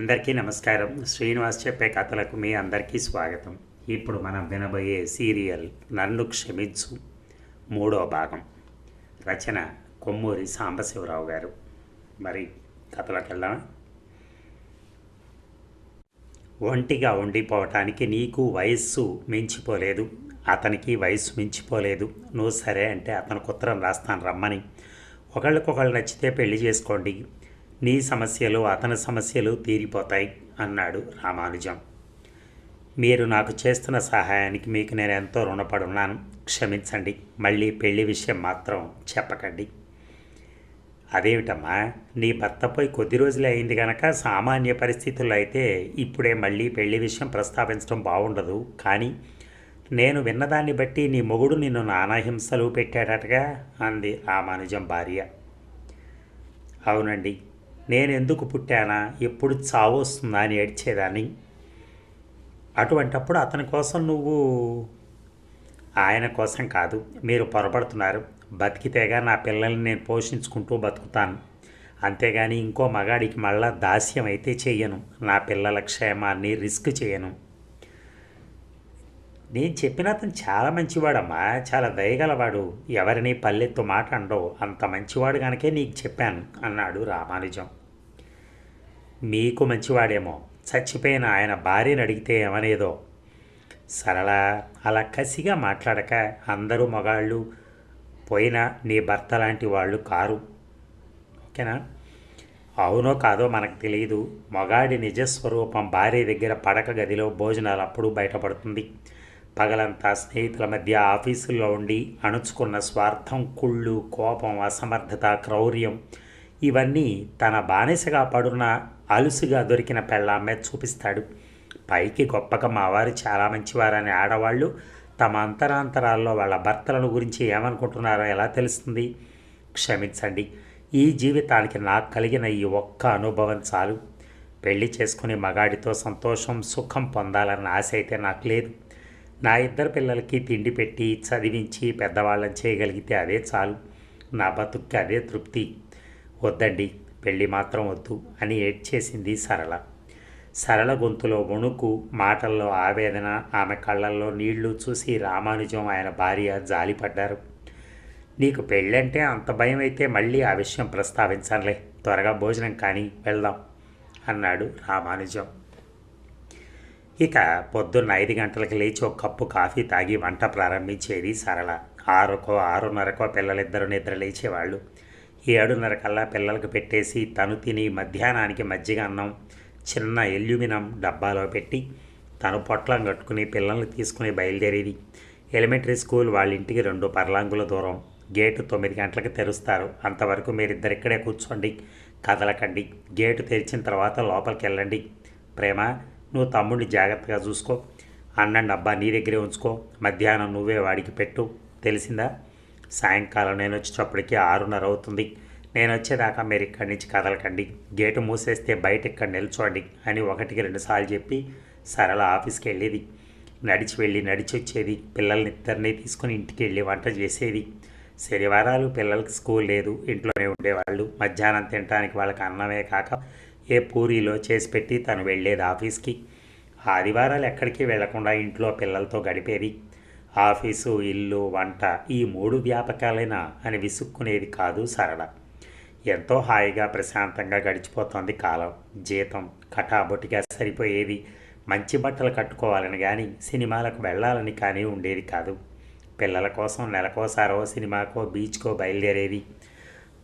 అందరికీ నమస్కారం. శ్రీనివాస్ చెప్పే కథలకు మీ అందరికీ స్వాగతం. ఇప్పుడు మనం వినబోయే సీరియల్ నన్ను క్షమించు. మూడో భాగం. రచన కొమ్మూరి సాంబశివరావు గారు. మరి కథలోకి వెళ్దామా? ఒంటిగా ఉండిపోవటానికి నీకు వయస్సు మించిపోలేదు. అతనికి వయస్సు మించిపోలేదు. నువ్వు సరే అంటే అతను ఉత్తరం రాస్తాను రమ్మని. ఒకళ్ళకొకళ్ళు నచ్చితే పెళ్ళి చేసుకోండి. నీ సమస్యలు అతని సమస్యలు తీరిపోతాయి అన్నాడు రామానుజం. మీరు నాకు చేస్తున్న సహాయానికి మీకు నేను ఎంతో రుణపడి ఉన్నాను క్షమించండి మళ్ళీ పెళ్ళి విషయం మాత్రం చెప్పకండి. అదేమిటమ్మా నీ భర్త పోయి కొద్ది రోజులే అయింది కనుక సామాన్య పరిస్థితుల్లో అయితే ఇప్పుడే మళ్ళీ పెళ్ళి విషయం ప్రస్తావించడం బాగుండదు కానీ నేను విన్నదాన్ని బట్టి నీ మొగుడు నిన్ను నానాహింసలు పెట్టాడటగా అంది రామానుజం భార్య. అవునండి నేను ఎందుకు పుట్టానా? ఎప్పుడు చావు వస్తుందా అని ఏడ్చేదాన్ని. అటువంటప్పుడు అతని కోసం నువ్వు ఆయన కోసం కాదు మీరు పొరపడుతున్నారు. బతికితేగా నా పిల్లల్ని నేను పోషించుకుంటూ బతుకుతాను. అంతేగాని ఇంకో మగాడికి మళ్ళా దాస్యం అయితే చేయను నా పిల్లల క్షేమాన్ని రిస్క్ చేయను. నేను చెప్పిన అతను చాలా మంచివాడమ్మా చాలా దయగలవాడు. ఎవరిని పల్లెత్తు మాట అండవు అంత మంచివాడు కనుకే నీకు చెప్పాను అన్నాడు రామానుజం. మీకు మంచివాడేమో చచ్చిపోయిన ఆయన భార్యను అడిగితే ఏమనేదో. సరళ అలా కసిగా మాట్లాడక అందరూ మగాళ్ళు పోయినా నీ భర్త లాంటి వాళ్ళు కారు. ఓకేనా? అవునో కాదో మనకు తెలియదు మగాడి నిజస్వరూపం భార్య దగ్గర పడక గదిలో భోజనాలు అప్పుడు బయటపడుతుంది. పగలంతా స్నేహితుల మధ్య ఆఫీసుల్లో ఉండి అణుచుకున్న స్వార్థం కుళ్ళు కోపం అసమర్థత క్రౌర్యం ఇవన్నీ తన బానిసగా పడున్న అలుసుగా దొరికిన పెళ్ళామే చూపిస్తాడు. పైకి గొప్పగా మావారు చాలా మంచివారని ఆడవాళ్ళు తమ అంతరాంతరాల్లో వాళ్ళ భర్తలను గురించి ఏమనుకుంటున్నారో ఎలా తెలుస్తుంది? క్షమించండి ఈ జీవితానికి నాకు కలిగిన ఈ ఒక్క అనుభవం చాలు. పెళ్ళి చేసుకుని మగాడితో సంతోషం సుఖం పొందాలన్న ఆశ అయితే నాకు లేదు. నా ఇద్దరు పిల్లలకి తిండి పెట్టి చదివించి పెద్దవాళ్ళని చేయగలిగితే అదే చాలు. నా బతుక్కి అదే తృప్తి. వద్దండి పెళ్ళి మాత్రం వద్దు అని ఏడ్చేసింది సరళ. సరళ గొంతులో వణుకు మాటల్లో ఆవేదన ఆమె కళ్ళల్లో నీళ్ళు చూసి రామానుజం ఆయన భార్య జాలిపడ్డారు. నీకు పెళ్ళంటే అంత భయం అయితే మళ్ళీ ఆ విషయం ప్రస్తావించాలే త్వరగా భోజనం కానీ వెళ్దాం అన్నాడు రామానుజం. ఇక పొద్దున్న ఐదు గంటలకు లేచి ఒక కప్పు కాఫీ తాగి వంట ప్రారంభించేది సరళ. ఆరుకో ఆరున్నరకో పిల్లలిద్దరూ నిద్ర లేచేవాళ్ళు. ఏడున్నర కల్లా పిల్లలకు పెట్టేసి తను తిని మధ్యాహ్నానికి మజ్జిగ అన్నం చిన్న ఎల్యూమినం డబ్బాలో పెట్టి తను పొట్లం కట్టుకుని పిల్లల్ని తీసుకుని బయలుదేరేది. ఎలిమెంటరీ స్కూల్ వాళ్ళ ఇంటికి రెండు పర్లాంగుల దూరం. గేటు తొమ్మిది గంటలకు తెరుస్తారు. అంతవరకు మీరిద్దరు ఇక్కడే కూర్చోండి కదలకండి. గేటు తెరిచిన తర్వాత లోపలికి వెళ్ళండి ప్రేమ నువ్వు తమ్ముడిని జాగ్రత్తగా చూసుకో. అన్నండి అబ్బా నీ దగ్గరే ఉంచుకో. మధ్యాహ్నం నువ్వే వాడికి పెట్టు. తెలిసిందా? సాయంకాలం నేను వచ్చేటప్పటికి ఆరున్నర అవుతుంది. నేను వచ్చేదాకా మీరు ఇక్కడి నుంచి కదలకండి. గేటు మూసేస్తే బయట ఇక్కడ నిల్చోండి అని ఒకటికి రెండుసార్లు చెప్పి సరళ ఆఫీస్కి వెళ్ళేది. నడిచి వెళ్ళి నడిచి వచ్చేది. పిల్లల్ని ఇద్దరిని తీసుకుని ఇంటికి వెళ్ళి వంట చేసేది. శనివారాలు పిల్లలకి స్కూల్ లేదు. ఇంట్లోనే ఉండేవాళ్ళు. మధ్యాహ్నం తినడానికి వాళ్ళకి అన్నమే కాక ఏ పూరీలో చేసి పెట్టి తను వెళ్ళేది ఆఫీస్కి. ఆదివారాలు ఎక్కడికి వెళ్ళకుండా ఇంట్లో పిల్లలతో గడిపేది. ఆఫీసు ఇల్లు వంట ఈ మూడు వ్యాపకాలైనా అని విసుక్కునేది కాదు సరళ. ఎంతో హాయిగా ప్రశాంతంగా గడిచిపోతోంది కాలం. జీతం కటాబొటిగా సరిపోయేది. మంచి బట్టలు కట్టుకోవాలని కానీ సినిమాలకు వెళ్ళాలని కానీ ఉండేది కాదు. పిల్లల కోసం నెలకోసారో సినిమాకో బీచ్కో బయలుదేరేది.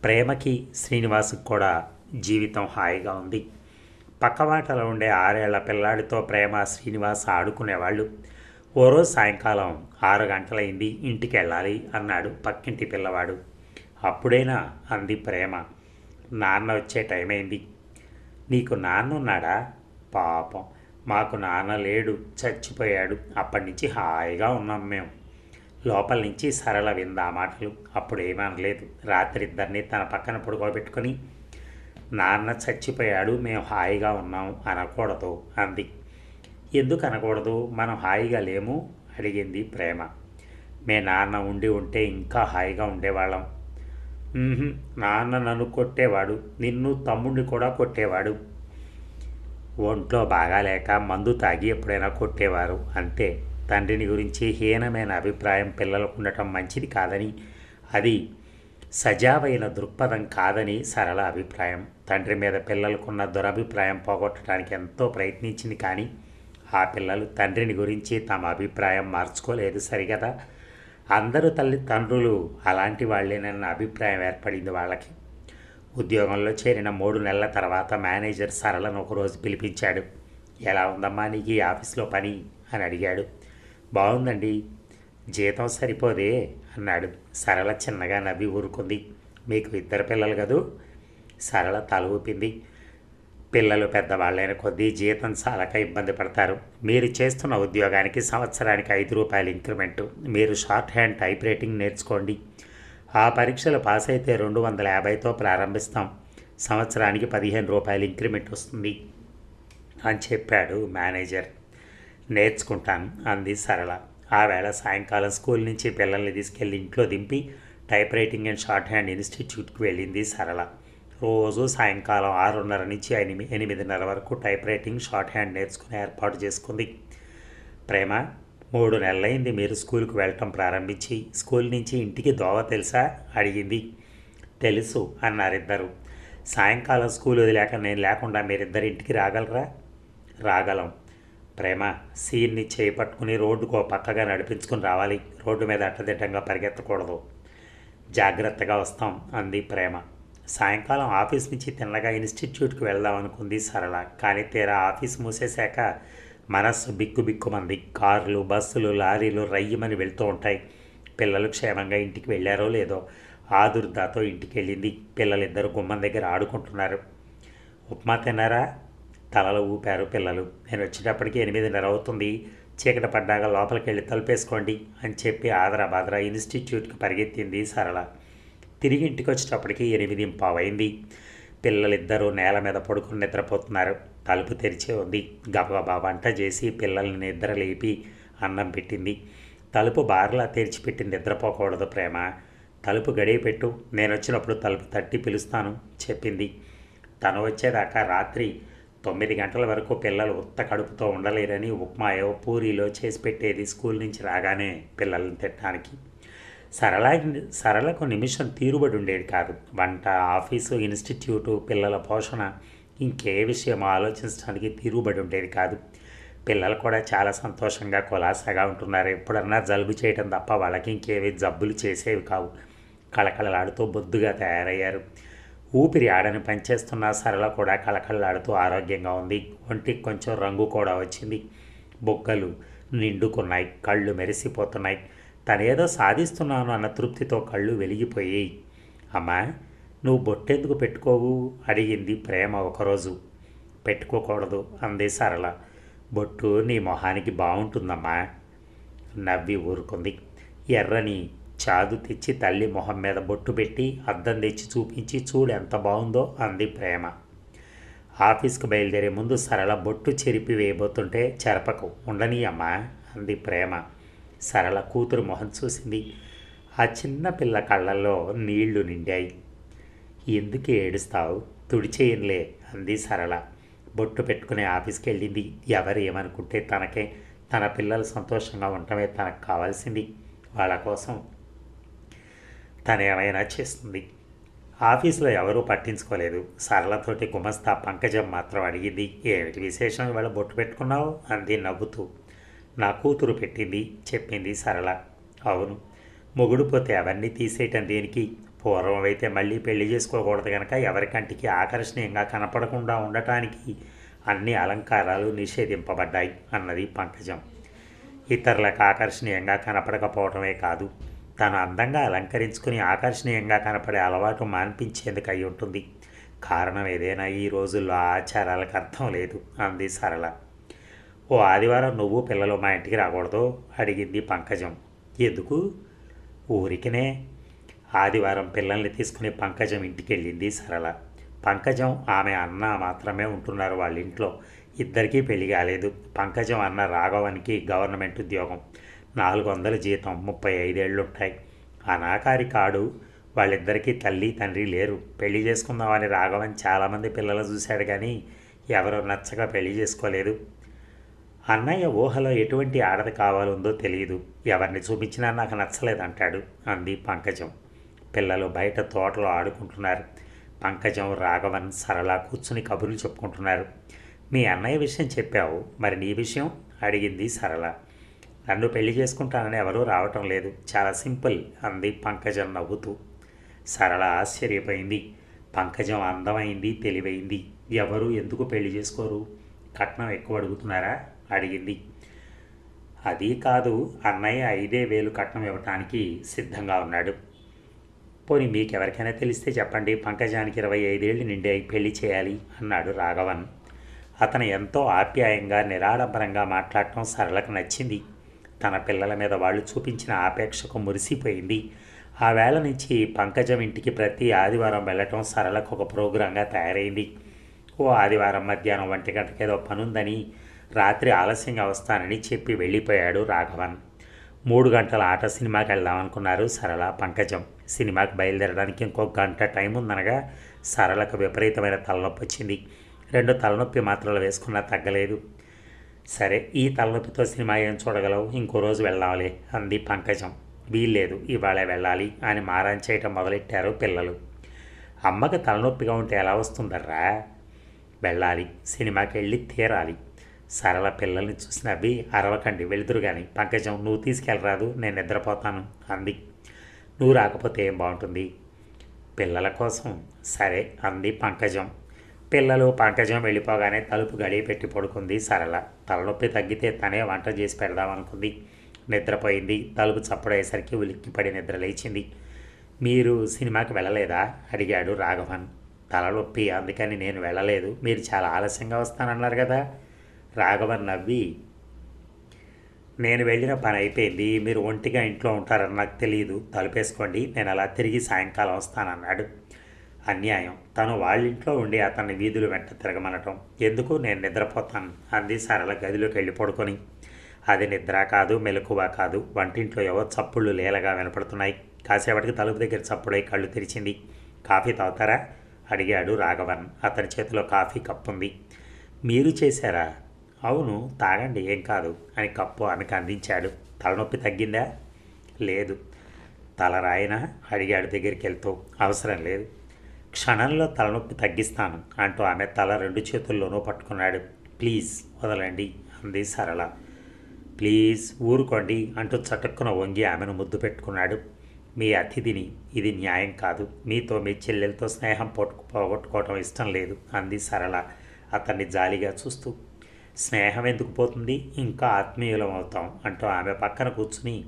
ప్రేమకి శ్రీనివాసుకు కూడా జీవితం హాయిగా ఉంది. పక్కవాటలో ఉండే ఆరేళ్ళ పిల్లాడితో ప్రేమ శ్రీనివాస్ ఆడుకునేవాళ్ళు. ఓ రోజు సాయంకాలం ఆరు గంటలైంది ఇంటికి వెళ్ళాలి అన్నాడు పక్కింటి పిల్లవాడు. అప్పుడైనా? అంది ప్రేమ. నాన్న వచ్చే టైం అయింది నీకు నాన్న ఉన్నాడా పాపం మాకు నాన్న లేడు చచ్చిపోయాడు. అప్పటి నుంచి హాయిగా ఉన్నాం మేము. లోపల నుంచి సరళ విందా మాటలు. అప్పుడు ఏమనలేదు రాత్రి ఇద్దరిని తన పక్కన పడుకోబెట్టుకొని నాన్న చచ్చిపోయాడు మేము హాయిగా ఉన్నాం అనకూడదు అంది. ఎందుకు అనకూడదు? మనం హాయిగా లేము? అడిగింది ప్రేమ. మీ నాన్న ఉండి ఉంటే ఇంకా హాయిగా ఉండేవాళ్ళం. నాన్న నన్ను కొట్టేవాడు నిన్ను తమ్ముడిని కూడా కొట్టేవాడు. ఒంట్లో బాగాలేక మందు తాగి ఎప్పుడైనా కొట్టేవారు అంతే తండ్రిని గురించి హీనమైన అభిప్రాయం పిల్లలకు ఉండటం మంచిది కాదని. అది సజావైన దృక్పథం కాదని సరళ అభిప్రాయం. తండ్రి మీద పిల్లలకున్న దురభిప్రాయం పోగొట్టడానికి ఎంతో ప్రయత్నించింది కానీ ఆ పిల్లలు తండ్రిని గురించి తమ అభిప్రాయం మార్చుకోలేదు సరిగదా? అందరూ తల్లి తండ్రులు అలాంటి వాళ్ళేనన్న అభిప్రాయం ఏర్పడింది వాళ్ళకి. ఉద్యోగంలో చేరిన మూడు నెలల తర్వాత మేనేజర్ సరళను ఒకరోజు పిలిపించాడు. ఎలా ఉందమ్మా నీకు ఈ ఆఫీస్లో పని? అని అడిగాడు. బాగుందండి. జీతం సరిపోదే. అన్నాడు. సరళ చిన్నగా నవ్వి ఊరుకుంది. మీకు ఇద్దరు పిల్లలు కదూ? సరళ తల ఊపింది. పిల్లలు పెద్దవాళ్ళైన కొద్దీ జీతం చాలక ఇబ్బంది పడతారు. మీరు చేస్తున్న ఉద్యోగానికి సంవత్సరానికి ఐదు రూపాయలు ఇంక్రిమెంట్. మీరు షార్ట్ హ్యాండ్ టైప్ రైటింగ్ నేర్చుకోండి. ఆ పరీక్షలు పాస్ అయితే రెండు వందల యాభైతో ప్రారంభిస్తాం. సంవత్సరానికి పదిహేను రూపాయలు ఇంక్రిమెంట్ వస్తుంది అని చెప్పాడు మేనేజర్. నేర్చుకుంటాను అంది సరళ. ఆ వేళ సాయంకాలం స్కూల్ నుంచి పిల్లల్ని తీసుకెళ్ళి ఇంట్లో దింపి type writing and short hand ఇన్స్టిట్యూట్కి వెళ్ళింది సరళ. రోజు సాయంకాలం ఆరున్నర నుంచి ఎనిమి ఎనిమిదిన్నర వరకు టైప్ రైటింగ్ షార్ట్ హ్యాండ్ నేర్చుకుని ఏర్పాటు చేసుకుంది. ప్రేమ మూడు నెలలైంది మీరు స్కూల్కి వెళ్ళటం ప్రారంభించి స్కూల్ నుంచి ఇంటికి దోవ తెలుసా? అడిగింది. తెలుసు అన్నారిద్దరు. సాయంకాలం స్కూల్ వదిలేక నేను లేకుండా మీరిద్దరు ఇంటికి రాగలరా? రాగలం. ప్రేమ సీన్ని చేయి పట్టుకుని పక్కగా నడిపించుకుని రావాలి. రోడ్డు మీద అట్టదిట్టంగా పరిగెత్తకూడదు. జాగ్రత్తగా వస్తాం అంది ప్రేమ. సాయంకాలం ఆఫీస్ నుంచి తిన్నగా ఇన్స్టిట్యూట్కి వెళ్దాం అనుకుంది సరళ. కానీ తీరా ఆఫీస్ మూసేశాక మనస్సు బిక్కుబిక్కుమంది. కార్లు బస్సులు లారీలు రయ్యమని వెళ్తూ ఉంటాయి. పిల్లలు క్షేమంగా ఇంటికి వెళ్ళారో లేదో ఆదుర్దాతో ఇంటికి వెళ్ళింది పిల్లలిద్దరు గుమ్మం దగ్గర ఆడుకుంటున్నారు. ఉప్మా తిన్నారా? తలలు ఊపారు పిల్లలు. నేను వచ్చేటప్పటికి ఎనిమిదిన్నర అవుతుంది. చీకటి పడ్డాక లోపలికి వెళ్ళి తలుపేసుకోండి అని చెప్పి ఆదరా బాదరా ఇన్స్టిట్యూట్కి పరిగెత్తింది సరళ. తిరిగి ఇంటికి వచ్చేటప్పటికి ఎనిమిది పావైంది పిల్లలిద్దరూ నేల మీద పడుకుని నిద్రపోతున్నారు. తలుపు తెరిచే ఉంది. గబగబా వంట చేసి పిల్లల్ని నిద్ర లేపి అన్నం పెట్టింది. తలుపు బార్లా తెరిచిపెట్టి నిద్రపోకూడదు ప్రేమ. తలుపు గడియ పెట్టు నేను వచ్చినప్పుడు తలుపు తట్టి పిలుస్తాను చెప్పింది. తను వచ్చేదాకా రాత్రి తొమ్మిది గంటల వరకు పిల్లలు ఉత్త కడుపుతో ఉండలేరని ఉప్మాయో పూరీలో చేసి పెట్టేది స్కూల్ నుంచి రాగానే పిల్లల్ని తిట్టడానికి సరళ సరళకు నిమిషం తీరుబడి ఉండేది కాదు. వంట ఆఫీసు ఇన్స్టిట్యూటు పిల్లల పోషణ ఇంకే విషయం ఆలోచించడానికి తీరుబడి ఉండేది కాదు. పిల్లలు కూడా చాలా సంతోషంగా కులాసాగా ఉంటున్నారు. ఎప్పుడన్నా జలుబు చేయటం తప్ప వాళ్ళకి ఇంకేవి జబ్బులు చేసేవి కావు. కళకళలాడుతూ బొద్దుగా తయారయ్యారు. ఊపిరి ఆడని పనిచేస్తున్న సరళ కూడా కళకళలాడుతూ ఆరోగ్యంగా ఉంది. ఒంటికి కొంచెం రంగు కూడా వచ్చింది. బొగ్గలు నిండుకున్నాయి. కళ్ళు మెరిసిపోతున్నాయి. తనేదో సాధిస్తున్నాను అన్న తృప్తితో కళ్ళు వెలిగిపోయాయి. అమ్మా నువ్వు బొట్టెందుకు పెట్టుకోవు? అడిగింది ప్రేమ ఒకరోజు. పెట్టుకోకూడదు అంది సరళ. బొట్టు నీ మొహానికి బాగుంటుందమ్మా నవ్వి ఊరుకుంది. ఎర్రని చాదు తెచ్చి తల్లి మొహం మీద బొట్టు పెట్టి అద్దం తెచ్చి చూపించి చూడు ఎంత బాగుందో అంది ప్రేమ. ఆఫీస్కి బయలుదేరే ముందు సరళ బొట్టు చెరిపి వేయబోతుంటే చెరపకు ఉండని అమ్మా అంది ప్రేమ. సరళ కూతురు మొహం చూసింది. ఆ చిన్న పిల్ల కళ్ళల్లో నీళ్ళు నిండాయి. ఎందుకు ఏడుస్తావు? తుడిచేయనులే అంది సరళ. బొట్టు పెట్టుకునే ఆఫీస్కి వెళ్ళింది. ఎవరు ఏమనుకుంటే తనకే తన పిల్లలు సంతోషంగా ఉండటమే తనకు కావాల్సింది. వాళ్ళ కోసం తను ఏమైనా చేస్తుంది? ఆఫీసులో ఎవరూ పట్టించుకోలేదు. సరళతోటి గుమస్తా పంకజం మాత్రం అడిగింది. ఏమిటి విశేషం? ఇవాళ బొట్టు పెట్టుకున్నావు? అంది నవ్వుతూ. నా కూతురు పెట్టింది చెప్పింది సరళ. అవును. మొగుడు పోతే అవన్నీ తీసేయటం దేనికి? పూర్వం అయితే మళ్ళీ పెళ్ళి చేసుకోకూడదు కనుక ఎవరికంటికి ఆకర్షణీయంగా కనపడకుండా ఉండటానికి అన్ని అలంకారాలు నిషేధింపబడ్డాయి అన్నది పంకజం. ఇతరులకు ఆకర్షణీయంగా కనపడకపోవటమే కాదు. తను అందంగా అలంకరించుకుని ఆకర్షణీయంగా కనపడే అలవాటు మాన్పించేందుకు అయి ఉంటుంది. కారణం ఏదైనా ఈ రోజుల్లో ఆచారాలకు అర్థం లేదు అంది సరళ. ఓ ఆదివారం నువ్వు పిల్లలు మా ఇంటికి రాకూడదు అడిగింది పంకజం. ఎందుకు? ఊరికినే. ఆదివారం పిల్లల్ని తీసుకుని పంకజం ఇంటికి వెళ్ళింది సరళ. పంకజం ఆమె అన్న మాత్రమే ఉంటున్నారు వాళ్ళ ఇంట్లో ఇద్దరికీ పెళ్ళి కాలేదు. పంకజం అన్న రాఘవానికి గవర్నమెంట్ ఉద్యోగం. నాలుగు వందల జీతం ముప్పై ఐదేళ్ళు ఉంటాయి అనాకారి కాడు వాళ్ళిద్దరికీ తల్లి తండ్రి లేరు. పెళ్ళి చేసుకుందామని రాఘవన్ చాలామంది పిల్లలు చూశాడు కానీ ఎవరు నచ్చక పెళ్ళి చేసుకోలేదు. అన్నయ్య ఊహలో ఎటువంటి ఆడది కావాలుందో తెలియదు ఎవరిని చూపించినా నాకు నచ్చలేదంటాడు అంది పంకజం. పిల్లలు బయట తోటలో ఆడుకుంటున్నారు. పంకజం రాఘవన్ సరళ కూర్చుని కబుర్లు చెప్పుకుంటున్నారు. మీ అన్నయ్య విషయం చెప్పావు. మరి నీ విషయం? అడిగింది సరళ. నన్ను పెళ్ళి చేసుకుంటానని ఎవరూ రావటం లేదు. చాలా సింపుల్ అంది పంకజం నవ్వుతూ. సరళ ఆశ్చర్యపోయింది. పంకజం అందమైంది తెలివైంది. ఎవరు ఎందుకు పెళ్ళి చేసుకోరు? కట్నం ఎక్కువ అడుగుతున్నారా? అడిగింది. అది కాదు అన్నయ్య ఐదే వేలు కట్నం ఇవ్వటానికి సిద్ధంగా ఉన్నాడు. పోనీ మీకెవరికైనా తెలిస్తే చెప్పండి పంకజానికి ఇరవై ఐదేళ్ళు నిండి పెళ్ళి చేయాలి అన్నాడు రాఘవన్. అతను ఎంతో ఆప్యాయంగా నిరాడంబరంగా మాట్లాడటం సరళకు నచ్చింది. తన పిల్లల మీద వాళ్ళు చూపించిన ఆపేక్షకు మురిసిపోయింది. ఆ వేళ నుంచి పంకజం ఇంటికి ప్రతి ఆదివారం వెళ్ళటం సరళకు ఒక ప్రోగ్రాంగా తయారైంది. ఓ ఆదివారం మధ్యాహ్నం ఒంటి గంటకేదో పనుందని రాత్రి ఆలస్యంగా వస్తానని చెప్పి వెళ్ళిపోయాడు రాఘవన్. మూడు గంటల ఆట సినిమాకి వెళ్దామనుకున్నారు సరళ పంకజం. సినిమాకి బయలుదేరడానికి ఇంకో గంట టైం ఉందనగా సరళకు విపరీతమైన తలనొప్పి వచ్చింది రెండు తలనొప్పి మాత్రలు వేసుకున్నా తగ్గలేదు. సరే ఈ తలనొప్పితో సినిమా ఏం చూడగలవు? ఇంకో రోజు వెళ్ళాలి అంది పంకజం. వీల్లేదు ఇవాళ వెళ్ళాలి అని మారాన్ చేయటం మొదలెట్టారు పిల్లలు. అమ్మకి తలనొప్పిగా ఉంటే ఎలా వస్తుందర్రా? వెళ్ళాలి సినిమాకి వెళ్ళి తీరాలి. సరళ పిల్లల్ని చూసి నవ్వి అరవకండి వెళుతురు కానీ పంకజం నువ్వు తీసుకెళ్ళరాదు నేను నిద్రపోతాను అంది. నువ్వు రాకపోతే ఏం బాగుంటుంది? పిల్లల కోసం. సరే అంది పంకజం. పిల్లలు పంకజం వెళ్ళిపోగానే తలుపు గడియ పెట్టి పడుకుంది సరళ. తలనొప్పి తగ్గితే తనే వంట చేసి పెడదామనుకుంది. నిద్రపోయింది. తలుపు చప్పుడయ్యేసరికి ఉలిక్కిపడి నిద్ర లేచింది. మీరు సినిమాకి వెళ్ళలేదా? అడిగాడు రాఘవన్. తలనొప్పి అందుకని నేను వెళ్ళలేదు. మీరు చాలా ఆలస్యంగా వస్తానన్నారు కదా? రాఘవన్ నవ్వి నేను వెళ్ళిన పని అయిపోయింది. మీరు ఒంటిగా ఇంట్లో ఉంటారని నాకు తెలియదు తలుపేసుకోండి. నేను అలా తిరిగి సాయంకాలం వస్తానన్నాడు. అన్యాయం. తను వాళ్ళింట్లో ఉండి అతన్ని వీధులు వెంట తిరగమనటం. ఎందుకు నేను నిద్రపోతాను? అంది సరళ గదిలోకి వెళ్ళి పడుకొని. అది నిద్ర కాదు మెలకువ కాదు. వంటింట్లో ఎవరు చప్పుళ్ళు లేలగా వినపడుతున్నాయి. కాసేపటికి తలుపు దగ్గర చప్పుడై కళ్ళు తెరిచింది. కాఫీ తాగుతారా? అడిగాడు రాఘవన్. అతని చేతిలో కాఫీ కప్పు ఉంది మీరు చేశారా? అవును తాగండి ఏం కాదు అని కప్పు ఆమెకు అందించాడు. తలనొప్పి తగ్గిందా? లేదు. తల రాయినా? అడిగాడు దగ్గరికి వెళ్తూ. అవసరం లేదు. క్షణంలో తలనొప్పి తగ్గిస్తాను. అంటూ ఆమె తల రెండు చేతుల్లోనూ పట్టుకున్నాడు. ప్లీజ్ వదలండి అంది సరళ. ప్లీజ్ ఊరుకోండి అంటూ చటుక్కున వంగి ఆమెను ముద్దు పెట్టుకున్నాడు. మీ అతిథిని ఇది న్యాయం కాదు. మీతో మీ చెల్లెలతో స్నేహం పొట్టు పోగొట్టుకోవటం ఇష్టం లేదు అంది సరళ అతన్ని జాలిగా చూస్తూ. స్నేహం ఎందుకు పోతుంది? ఇంకా ఆత్మీయులం అవుతాం అంటూ ఆమె పక్కన కూర్చుని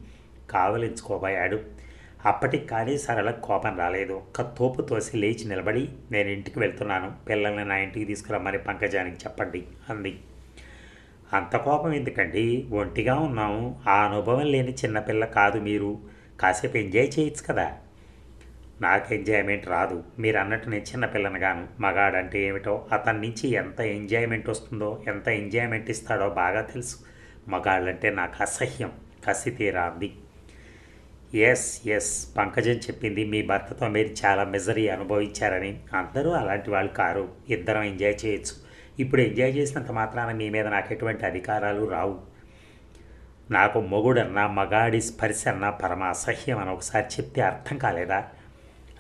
కావలించుకోబోయాడు. అప్పటికి కానీ సరళకు కోపం రాలేదు. ఒక్క తోపు తోసి లేచి నిలబడి నేను ఇంటికి వెళ్తున్నాను. పిల్లల్ని నా ఇంటికి తీసుకురమ్మని పంకజానికి చెప్పండి అంది. అంత కోపం ఎందుకండి? ఒంటిగా ఉన్నాము. ఆ అనుభవం లేని చిన్నపిల్ల కాదు మీరు. కాసేపు ఎంజాయ్ చేయొచ్చు కదా. నాకు ఎంజాయ్మెంట్ రాదు. మీరు అన్నట్టు నేను చిన్నపిల్లని గాను మగాడంటే ఏమిటో అతని నుంచి ఎంత ఎంజాయ్మెంట్ వస్తుందో ఎంత ఎంజాయ్మెంట్ ఇస్తాడో బాగా తెలుసు. మగాళ్ళంటే నాకు అసహ్యం. కసి తీరా అంది. ఎస్ ఎస్ పంకజం చెప్పింది. మీ భర్తతో మీరు చాలా మిజరీ అనుభవించారని. అందరూ అలాంటి వాళ్ళు కారు. ఇద్దరం ఎంజాయ్ చేయొచ్చు. ఇప్పుడు ఎంజాయ్ చేసినంత మాత్రాన మీ మీద నాకు ఎటువంటి అధికారాలు రావు. నాకు మొగుడన్నా మగాడి స్పర్శ అన్న పరమ అసహ్యం అని ఒకసారి చెప్తే అర్థం కాలేదా?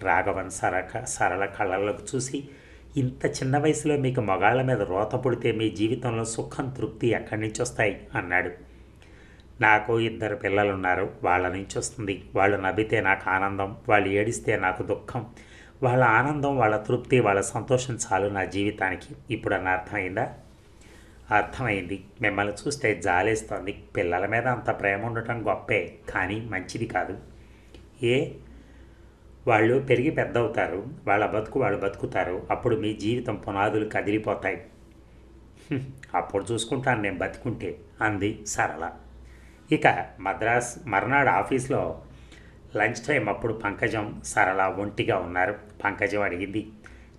రాఘవన్ సరక సరళ కళ్ళల్లోకి చూసి ఇంత చిన్న వయసులో మీకు మగాళ్ళ మీద రోత పుడితే మీ జీవితంలో సుఖం తృప్తి ఎక్కడి నుంచి వస్తాయి? అన్నాడు. నాకు ఇద్దరు పిల్లలు ఉన్నారు వాళ్ళ నుంచి వస్తుంది. వాళ్ళు నవ్వితే నాకు ఆనందం. వాళ్ళు ఏడిస్తే నాకు దుఃఖం. వాళ్ళ ఆనందం వాళ్ళ తృప్తి వాళ్ళ సంతోషం చాలు నా జీవితానికి. ఇప్పుడు అన్న అర్థమైందా? అర్థమైంది. మిమ్మల్ని చూస్తే జాలేస్తోంది. పిల్లల మీద అంత ప్రేమ ఉండటం గొప్పే కానీ మంచిది కాదు. ఏ? వాళ్ళు పెరిగి పెద్ద అవుతారు వాళ్ళ బతుకు వాళ్ళు బతుకుతారు. అప్పుడు మీ జీవితం పునాదులు కదిలిపోతాయి. అప్పుడు చూసుకుంటాను నేను బతికుంటే అంది సరళ. ఇక మద్రాస్ మర్నాడు ఆఫీస్లో లంచ్ టైం అప్పుడు పంకజం సరళ ఒంటిగా ఉన్నారు. పంకజం అడిగింది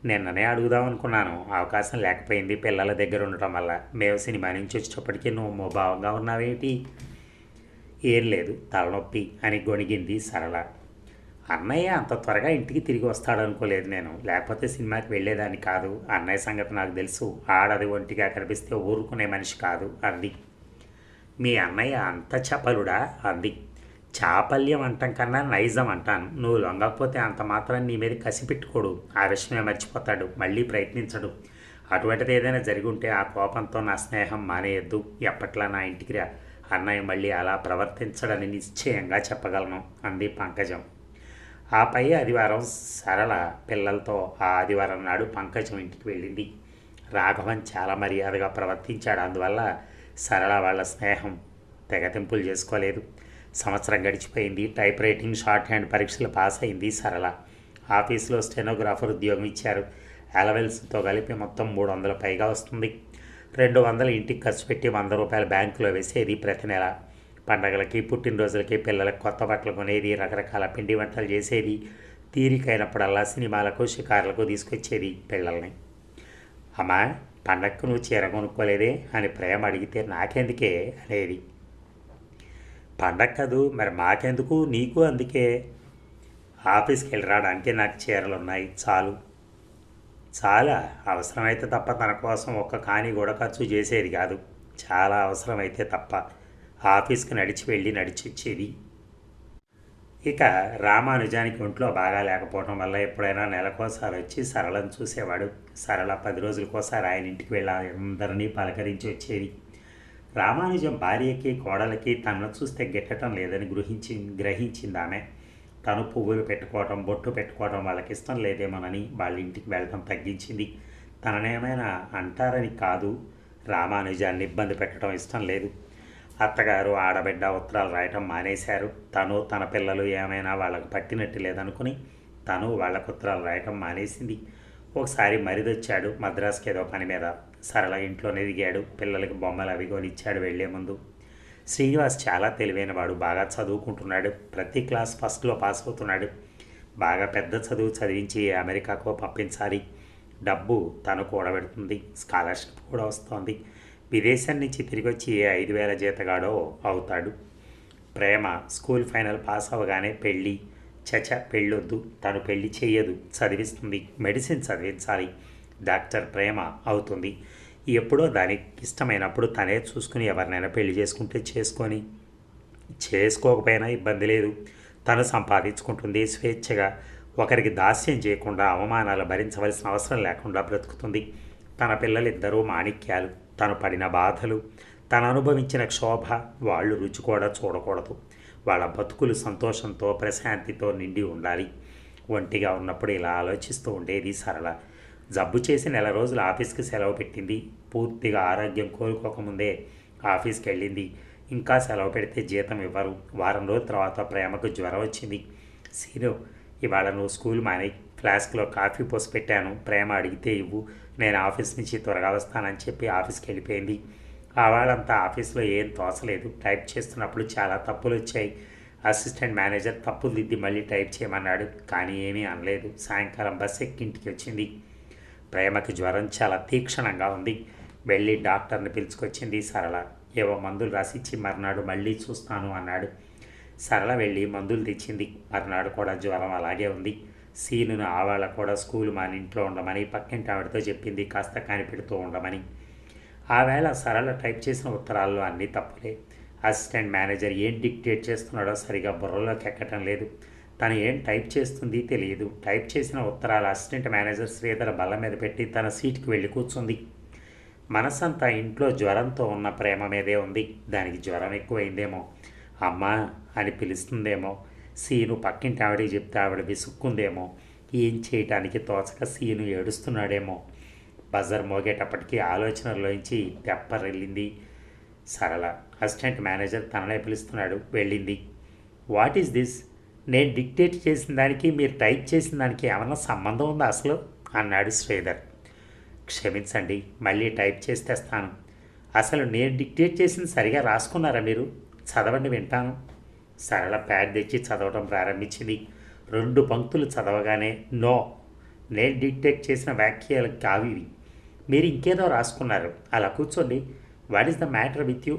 నిన్ననే అడుగుదాం అనుకున్నాను. అవకాశం లేకపోయింది. పిల్లల దగ్గర ఉండటం వల్ల మేము సినిమా నుంచి వచ్చేటప్పటికీ నువ్వు మోభావంగా ఉన్నావేంటి? ఏం లేదు. తలనొప్పి అని గొణిగింది సరళ. అన్నయ్య అంత త్వరగా ఇంటికి తిరిగి వస్తాడు అనుకోలేదు నేను. లేకపోతే సినిమాకి వెళ్ళేదాన్ని కాదు. అన్నయ్య సంగతి నాకు తెలుసు. ఆడది ఒంటిగా కనిపిస్తే ఊరుకునే మనిషి కాదు అంది. మీ అన్నయ్య అంత చపలుడా? అంది. చాపల్యం అంటాం కన్నా నైజం అంటాను. నువ్వు లొంగకపోతే అంత మాత్రం నీ మీద కసి పెట్టుకోడు. ఆ విషయమే మర్చిపోతాడు. మళ్ళీ ప్రయత్నించడు. అటువంటిది ఏదైనా జరిగి ఉంటే ఆ కోపంతో నా స్నేహం మానేయద్దు. ఎప్పట్లా నా ఇంటికి రా. అన్నయ్య మళ్ళీ అలా ప్రవర్తించడని నిశ్చయంగా చెప్పగలను అంది పంకజం. ఆపై ఆదివారం సరళ పిల్లలతో ఆ ఆదివారం నాడు పంకజం ఇంటికి వెళ్ళింది. రాఘవన్ చాలా మర్యాదగా ప్రవర్తించాడు. అందువల్ల సరళ వాళ్ళ స్నేహం. తెగతింపులు చేసుకోలేదు. సంవత్సరం గడిచిపోయింది. టైప్ రైటింగ్ షార్ట్ హ్యాండ్ పరీక్షలు పాస్ అయింది సరళ. ఆఫీస్లో స్టెనోగ్రాఫర్ ఉద్యోగం ఇచ్చారు. అలవెల్స్తో కలిపి మొత్తం మూడు వందల పైగా వస్తుంది. రెండు వందలు ఇంటికి ఖర్చు పెట్టి వంద రూపాయలు బ్యాంకులో వేసేది ప్రతి నెల. పండగలకి పుట్టినరోజులకి పిల్లలకి కొత్త బట్టలు కొనేది రకరకాల పిండి వంటలు చేసేది. తీరికైనప్పుడల్లా సినిమాలకు షికారులకు తీసుకొచ్చేది పిల్లల్ని. అమ్మా పండక్కు నువ్వు చీర కొనుక్కోలేదే అని ప్రేమ అడిగితే నాకెందుకే అనేది. పండగ కాదు మరి మాకెందుకు? నీకు అందుకే. ఆఫీస్కి వెళ్ళి రావడానికి నాకు చీరలు ఉన్నాయి చాలు. చాలా అవసరమైతే తప్ప తన కోసం ఒక్క కాని కూడా ఖర్చు చేసేది కాదు. చాలా అవసరమైతే తప్ప. ఆఫీస్కి నడిచి వెళ్ళి నడిచి వచ్చేది ఇక రామానుజానికి ఒంట్లో బాగా లేకపోవడం వల్ల ఎప్పుడైనా నెలకోసారి వచ్చి సరళను చూసేవాడు. సరళ పది రోజులకోసారి ఆయన ఇంటికి వెళ్ళి అందరినీ పలకరించి వచ్చేది. రామానుజం భార్యకి కోడలకి తనను చూస్తే గిట్టడం లేదని గ్రహించి గ్రహించింది ఆమె. తను పువ్వులు పెట్టుకోవడం బొట్టు పెట్టుకోవడం వాళ్ళకి ఇష్టం లేదేమోనని వాళ్ళ ఇంటికి వెళ్ళడం తగ్గించింది. తననేమైనా అంటారని కాదు. రామానుజాన్ని ఇబ్బంది పెట్టడం ఇష్టం లేదు. అత్తగారు ఆడబిడ్డ ఉత్తరాలు రాయటం మానేశారు. తను తన పిల్లలు ఏమైనా వాళ్ళకు పట్టినట్టు లేదనుకుని తను వాళ్ళకు ఉత్తరాలు రాయటం మానేసింది. ఒకసారి మరిదొచ్చాడు మద్రాసుకి ఏదో పని మీద. సరళ ఇంట్లోనే దిగాడు. పిల్లలకి బొమ్మలు అవి కొనిచ్చాడు వెళ్ళే ముందు. శ్రీనివాస్ చాలా తెలివైనవాడు బాగా చదువుకుంటున్నాడు. ప్రతి క్లాస్ ఫస్ట్లో పాస్ అవుతున్నాడు. బాగా పెద్ద చదువు చదివించి అమెరికాకు పంపించాలి. డబ్బు తను కూడబెడుతుంది స్కాలర్షిప్ కూడా వస్తోంది. విదేశం నుంచి తిరిగి వచ్చి ఏ ఐదు వేల జీతగాడో అవుతాడు. ప్రేమ స్కూల్ ఫైనల్ పాస్ అవ్వగానే పెళ్ళి చచ పెళ్ళొద్దు తను పెళ్ళి చేయదు చదివిస్తుంది మెడిసిన్ చదివించాలి డాక్టర్ ప్రేమ అవుతుంది. ఎప్పుడో దానికి ఇష్టమైనప్పుడు తనే చూసుకుని ఎవరినైనా పెళ్ళి చేసుకుంటే చేసుకొని చేసుకోకపోయినా ఇబ్బంది లేదు. తను సంపాదించుకుంటుంది స్వేచ్ఛగా. ఒకరికి దాస్యం చేయకుండా అవమానాలు భరించవలసిన అవసరం లేకుండా బ్రతుకుతుంది. తన పిల్లలిద్దరూ మాణిక్యాలు. తను పడిన బాధలు తను అనుభవించిన క్షోభ వాళ్ళు రుచి కూడా చూడకూడదు. వాళ్ళ బతుకులు సంతోషంతో ప్రశాంతితో నిండి ఉండాలి. ఒంటిగా ఉన్నప్పుడు ఇలా ఆలోచిస్తూ ఉండేది సరళ. జబ్బు చేసి నెల రోజులు ఆఫీస్కి సెలవు పెట్టింది. పూర్తిగా ఆరోగ్యం కోలుకోకముందే ఆఫీస్కి వెళ్ళింది. ఇంకా సెలవు పెడితే జీతం ఇవ్వరు. వారం రోజుల తర్వాత ప్రేమకు జ్వరం వచ్చింది. సీను ఇవాళ నువ్వు స్కూల్ మానే ఫ్లాస్క్లో కాఫీ పోసి పెట్టాను. ప్రేమ అడిగితే ఇవ్వు. నేను ఆఫీస్ నుంచి త్వరగా వస్తానని చెప్పి ఆఫీస్కి వెళ్ళిపోయింది. ఆ ఆఫీస్లో ఏం తోసలేదు. టైప్ చేస్తున్నప్పుడు చాలా తప్పులు వచ్చాయి. అసిస్టెంట్ మేనేజర్ తప్పులు దిద్ది మళ్ళీ టైప్ చేయమన్నాడు. కానీ ఏమీ అనలేదు. సాయంకాలం బస్ ఎక్కి ఇంటికి వచ్చింది. ప్రేమకి జ్వరం చాలా తీక్షణంగా ఉంది. వెళ్ళి డాక్టర్ని పిలుచుకొచ్చింది సరళ. ఏవో మందులు రాసిచ్చి మర్నాడు మళ్ళీ చూస్తాను అన్నాడు. సరళ వెళ్ళి మందులు తెచ్చింది. మర్నాడు కూడా జ్వరం అలాగే ఉంది. సీనును ఆవాళ్ళ కూడా స్కూల్ మన ఇంట్లో ఉండమని పక్కింటి ఆవిడతో చెప్పింది కాస్త కనిపెడుతూ ఉండమని. ఆవేళ సరళ టైప్ చేసిన ఉత్తరాల్లో అన్నీ తప్పులే. అసిస్టెంట్ మేనేజర్ ఏం డిక్టేట్ చేస్తున్నాడో సరిగా బుర్రలోకి ఎక్కటం లేదు. తను ఏం టైప్ చేస్తుంది తెలియదు. టైప్ చేసిన ఉత్తరాలు అసిస్టెంట్ మేనేజర్ శ్రీధర బల్ల మీద పెట్టి తన సీట్కి వెళ్ళి కూర్చుంది. మనసంతా ఇంట్లో జ్వరంతో ఉన్న ప్రేమ మీదే ఉంది. దానికి జ్వరం ఎక్కువైందేమో. అమ్మా అని పిలుస్తుందేమో. సీను పక్కింటి ఆవిడికి చెప్తే ఆవిడ విసుక్కుందేమో. ఏం చేయటానికి తోచక సీను ఏడుస్తున్నాడేమో. బజర్ మోగేటప్పటికీ ఆలోచనలోంచి తెప్పరెళ్ళింది సరళ అసిస్టెంట్ మేనేజర్ తననే పిలుస్తున్నాడు. వెళ్ళింది. What is this? నేను డిక్టేట్ చేసిన దానికి మీరు టైప్ చేసిన దానికి ఏమన్నా సంబంధం ఉందా అసలు? అన్నాడు శ్రీధర్. క్షమించండి మళ్ళీ టైప్ చేసి తెస్తాను. అసలు నేను డిక్టేట్ చేసింది సరిగా రాసుకున్నారా మీరు? చదవండి వింటాను. సరళ ప్యాడ్ తెచ్చి చదవడం ప్రారంభించింది. రెండు పంక్తులు చదవగానే నో నేను డిక్టేట్ చేసిన వ్యాఖ్యలు కావివి మీరు ఇంకేదో రాసుకున్నారు. అలా కూర్చోండి. What is the matter with you?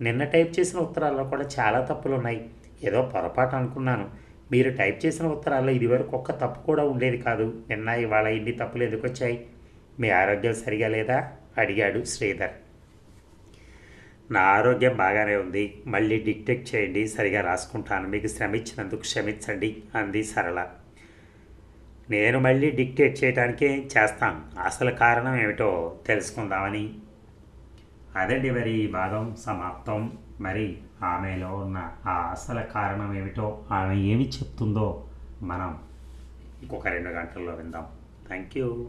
నిన్న టైప్ చేసిన ఉత్తరాల్లో కూడా చాలా తప్పులు ఉన్నాయి ఏదో పొరపాటు అనుకున్నాను. మీరు టైప్ చేసిన ఉత్తరాల్లో ఇదివరకు ఒక్క తప్పు కూడా ఉండేది కాదు. నిన్న ఇవాళ ఇన్ని తప్పులు ఎందుకు వచ్చాయి? మీ ఆరోగ్యం సరిగా లేదా? అడిగాడు శ్రీధర్. నా ఆరోగ్యం బాగానే ఉంది. మళ్ళీ డిక్టేట్ చేయండి. సరిగా రాసుకుంటాను. మీకు శ్రమ ఇచ్చినందుకు క్షమించండి అంది సరళ. నేను మళ్ళీ డిక్టేట్ చేయడానికే చేస్తాను అసలు కారణం ఏమిటో తెలుసుకుందామని. అదండి మరి ఈ భాగం సమాప్తం. మరి ఆమెలో ఉన్న ఆ అసలు కారణం ఏమిటో ఆమె ఏమి చెప్తుందో మనం ఇంకొక రెండు గంటల్లో విందాం. Thank you.